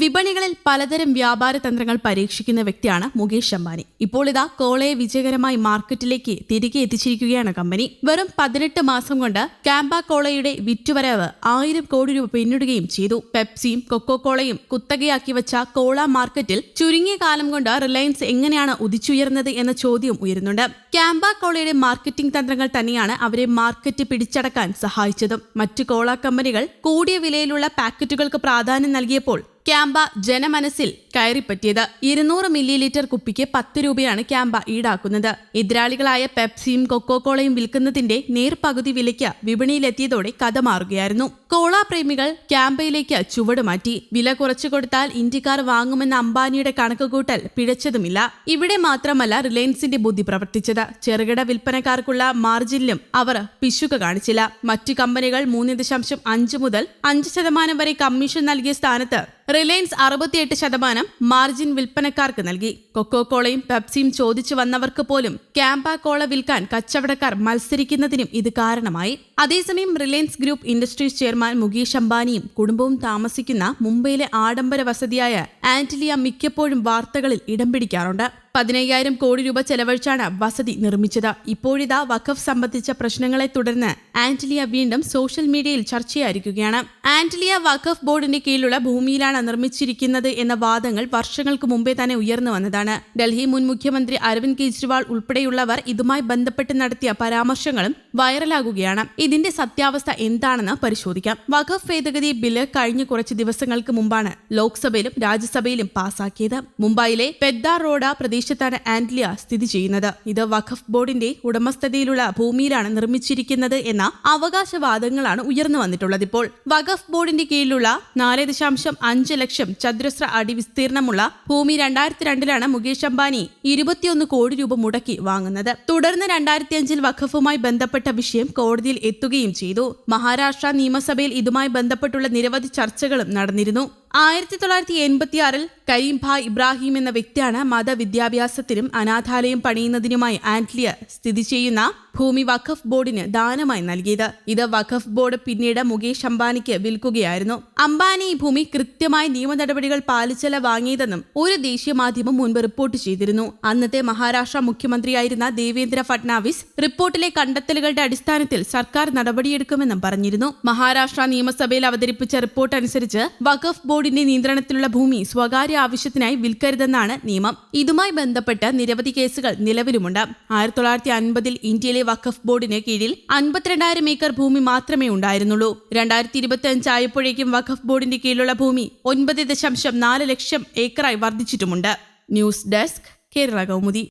വിപണികളിൽ പലതരം വ്യാപാര തന്ത്രങ്ങൾ പരീക്ഷിക്കുന്ന വ്യക്തിയാണ് മുകേഷ് അംബാനി. ഇപ്പോൾ ഇതാ കോളയെ വിജയകരമായി മാർക്കറ്റിലേക്ക് തിരികെ എത്തിച്ചിരിക്കുകയാണ് കമ്പനി. വെറും പതിനെട്ട് മാസം കൊണ്ട് കാമ്പ കോളയുടെ വിറ്റുവരവ് ആയിരം കോടി രൂപ പിന്നിടുകയും ചെയ്തു. പെപ്സിയും കൊക്കോ കോളയും കുത്തകയാക്കി വെച്ച കോള മാർക്കറ്റിൽ ചുരുങ്ങിയ കാലം കൊണ്ട് റിലയൻസ് എങ്ങനെയാണ് ഉദിച്ചുയർന്നത് എന്ന ചോദ്യം ഉയരുന്നുണ്ട്. കാമ്പ കോളയുടെ മാർക്കറ്റിംഗ് തന്ത്രങ്ങൾ തന്നെയാണ് അവരെ മാർക്കറ്റ് പിടിച്ചടക്കാൻ സഹായിച്ചതും. മറ്റു കോള കമ്പനികൾ കൂടിയ വിലയിലുള്ള പാക്കറ്റുകൾക്ക് പ്രാധാന്യം നൽകിയപ്പോൾ ക്യാമ്പ ജനമനസ്സിൽ കയറിപ്പറ്റിയത്. ഇരുന്നൂറ് മില്ലി ലിറ്റർ കുപ്പിക്ക് പത്ത് രൂപയാണ് ക്യാമ്പ ഈടാക്കുന്നത്. എതിരാളികളായ പെപ്സിയും കൊക്കോ കോളയും വിൽക്കുന്നതിന്റെ നേർപകുതി വിലയ്ക്ക് വിപണിയിലെത്തിയതോടെ കഥ മാറുകയായിരുന്നു. കോള പ്രേമികൾ ക്യാമ്പയിലേക്ക് ചുവട് മാറ്റി. വില കുറച്ചു കൊടുത്താൽ ഇന്ത്യക്കാർ വാങ്ങുമെന്ന അംബാനിയുടെ കണക്കുകൂട്ടൽ പിഴച്ചതുമില്ല. ഇവിടെ മാത്രമല്ല റിലയൻസിന്റെ ബുദ്ധി പ്രവർത്തിച്ചത്. ചെറുകിട വിൽപ്പനക്കാർക്കുള്ള മാർജിനിലും അവർ പിശുക കാണിച്ചില്ല. മറ്റു കമ്പനികൾ മൂന്ന് ദശാംശം അഞ്ച് മുതൽ അഞ്ച് ശതമാനം വരെ കമ്മീഷൻ നൽകിയ സ്ഥാനത്ത് റിലയൻസ് അറുപത്തിയെട്ട് ശതമാനം മാർജിൻ വിൽപ്പനക്കാർക്ക് നൽകി. കൊക്കോ കോളയും പെപ്സിയും ചോദിച്ചു വന്നവർക്ക് പോലും ക്യാമ്പ കോള വിൽക്കാൻ കച്ചവടക്കാർ മത്സരിക്കുന്നതിനും ഇത് കാരണമായി. അതേസമയം Reliance Group Industries chairman Mukesh അംബാനിയും കുടുംബവും താമസിക്കുന്ന മുംബൈയിലെ ആഡംബര വസതിയായ ആന്റിലിയ മിക്കപ്പോഴും വാർത്തകളിൽ ഇടം പിടിക്കാറുണ്ട്. പതിനയ്യായിരം കോടി രൂപ ചെലവഴിച്ചാണ് വസതി നിർമ്മിച്ചത്. ഇപ്പോഴിതാ വഖഫ് സംബന്ധിച്ച പ്രശ്നങ്ങളെ തുടർന്ന് ആന്റിലിയ വീണ്ടും സോഷ്യൽ മീഡിയയിൽ ചർച്ചയായിരിക്കുകയാണ്. ആന്റിലിയ വഖഫ് ബോർഡിന്റെ കീഴിലുള്ള ഭൂമിയിലാണ് നിർമ്മിച്ചിരിക്കുന്നത് എന്ന വാദങ്ങൾ വർഷങ്ങൾക്ക് മുമ്പേ തന്നെ ഉയർന്നു വന്നതാണ് ഡൽഹി മുൻ മുഖ്യമന്ത്രി അരവിന്ദ് കെജ്രിവാൾ ഉൾപ്പെടെയുള്ളവർ ഇതുമായി ബന്ധപ്പെട്ട് നടത്തിയ പരാമർശങ്ങളും വൈറലാകുകയാണ്. ഇതിന്റെ സത്യാവസ്ഥ എന്താണെന്ന് പരിശോധിക്കാം. വഖഫ് ഭേദഗതി ബില്ല് കഴിഞ്ഞ കുറച്ച് ദിവസങ്ങൾക്ക് മുമ്പാണ് ലോക്സഭയിലും രാജ്യസഭയിലും പാസാക്കിയത്. മുംബൈയിലെ പെദ്ദാർ റോഡ പ്രദേശത്താണ് ആന്റ്ലിയ സ്ഥിതി ചെയ്യുന്നത്. ഇത് വഖഫ് ബോർഡിന്റെ ഉടമസ്ഥതയിലുള്ള ഭൂമിയിലാണ് നിർമ്മിച്ചിരിക്കുന്നത് എന്ന അവകാശവാദങ്ങളാണ് ഉയർന്നു വന്നിട്ടുള്ളത് ഇപ്പോൾ. വഖഫ് ബോർഡിന്റെ കീഴിലുള്ള നാല് ദശാംശം അഞ്ച് ലക്ഷം ചതുരശ്ര അടി വിസ്തീർണമുള്ള ഭൂമി രണ്ടായിരത്തി രണ്ടിലാണ് മുകേഷ് അംബാനി ഇരുപത്തിയൊന്ന് കോടി രൂപ മുടക്കി വാങ്ങുന്നത്. തുടർന്ന് രണ്ടായിരത്തി അഞ്ചിൽ വഖഫുമായി ബന്ധപ്പെട്ട വിഷയം കോടതിയിൽ എത്തുകയും ചെയ്തു. മഹാരാഷ്ട്ര നിയമസഭയിൽ ഇതുമായി ബന്ധപ്പെട്ടുള്ള നിരവധി ചർച്ചകളും നടന്നിരുന്നു. ആയിരത്തി തൊള്ളായിരത്തി എൺപത്തിയാറിൽ കരീം ഭായ് ഇബ്രാഹിം എന്ന വ്യക്തിയാണ് മതവിദ്യാഭ്യാസത്തിനും അനാഥാലയം പണിയുന്നതിനുമായി ആന്റ്ലിയ സ്ഥിതി ചെയ്യുന്ന ഭൂമി വഖഫ് ബോർഡിന് ദാനമായി നൽകിയത്. ഇത് വഖഫ് ബോർഡ് പിന്നീട് മുകേഷ് അംബാനിക്ക് വിൽക്കുകയായിരുന്നു. അംബാനി ഈ ഭൂമി കൃത്യമായി നിയമ നടപടികൾ പാലിച്ചല്ല വാങ്ങിയതെന്നും ഒരു ദേശീയ മാധ്യമം മുൻപ് റിപ്പോർട്ട് ചെയ്തിരുന്നു. അന്നത്തെ മഹാരാഷ്ട്ര മുഖ്യമന്ത്രിയായിരുന്ന ദേവേന്ദ്ര ഫട്നാവിസ് റിപ്പോർട്ടിലെ കണ്ടെത്തലുകളുടെ അടിസ്ഥാനത്തിൽ സർക്കാർ നടപടിയെടുക്കുമെന്നും പറഞ്ഞിരുന്നു. മഹാരാഷ്ട്ര നിയമസഭയിൽ അവതരിപ്പിച്ച റിപ്പോർട്ട് അനുസരിച്ച് വഖഫ് ബോർഡിന്റെ നിയന്ത്രണത്തിലുള്ള ഭൂമി സ്വകാര്യ ആവശ്യത്തിനായി വിൽക്കരുതെന്നാണ് നിയമം. ഇതുമായി ബന്ധപ്പെട്ട് നിരവധി കേസുകൾ നിലവിലുമുണ്ട്. ആയിരത്തി തൊള്ളായിരത്തി അൻപതിൽ ഇന്ത്യയിലെ വഖഫ് ബോർഡിന് കീഴിൽ അൻപത്തിരണ്ടായിരം ഏക്കർ ഭൂമി മാത്രമേ ഉണ്ടായിരുന്നുള്ളൂ. രണ്ടായിരത്തി ഇരുപത്തി അഞ്ച് ആയപ്പോഴേക്കും വഖഫ് ബോർഡിന്റെ കീഴിലുള്ള ഭൂമി ഒൻപത് ദശാംശം നാല് ലക്ഷം ഏക്കറായി വർദ്ധിച്ചിട്ടുമുണ്ട്. News desk Kerala Kaumudi.